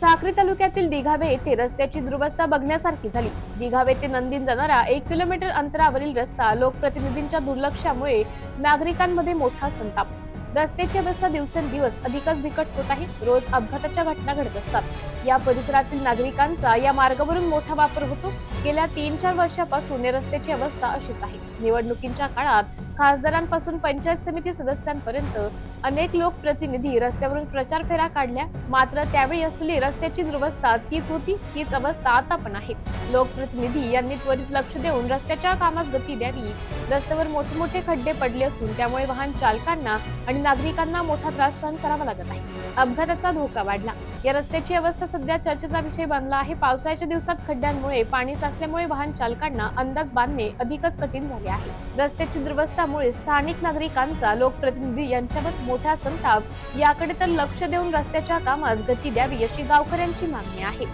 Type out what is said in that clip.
साक्री तालुक्यातील दिघावे येथे रस्त्याची दुरवस्था बघण्यासारखी झाली. दिघावे ते नंदीन जाणारा एक किलोमीटर अंतरावरील रस्ता लोकप्रतिनिधींच्या दुर्लक्षामुळे नागरिकांमध्ये मोठा संताप. रस्त्याची अवस्था दिवसेंदिवस अधिकच बिकट होत आहे. रोज अपघाताच्या घटना घडत असतात. या परिसरातील नागरिकांचा या मार्गावरून मोठा वापर होतो. गेल्या तीन चार वर्षापासून या रस्त्याची अवस्था अशीच आहे. निवडणुकींच्या काळात खासदारांपासून पंचायत समिती सदस्यांपर्यंत अनेक लोकप्रतिनिधी रस्त्यावरून प्रचार फेऱ्या काढल्या. मात्र त्यावेळी असलेली रस्त्याची दुरवस्था तीच होती तीच अवस्था आता पण आहे. लोकप्रतिनिधी यांनी त्वरित लक्ष देऊन रस्त्याच्या कामास गती द्यावी. रस्त्यावर मोठे मोठे खड्डे पडले असून त्यामुळे वाहन चालकांना आणि नागरिकांना मोठा त्रास सहन करावा लागत आहे. अपघाताचा धोका वाढला. या रस्त्याची अवस्था सध्या चर्चेचा विषय बनला आहे. पावसाळ्याच्या दिवसात खड्ड्यांमुळे पाणी साचल्यामुळे वाहन चालकांना अंदाज बांधणे अधिकच कठीण झाले आहे. रस्त्याची दुरवस्थामुळे स्थानिक नागरिकांचा लोकप्रतिनिधी यांच्यावर मोठा संताप. याकडे तर लक्ष देऊन रस्त्याच्या कामास गती द्यावी अशी गावकऱ्यांची मागणी आहे.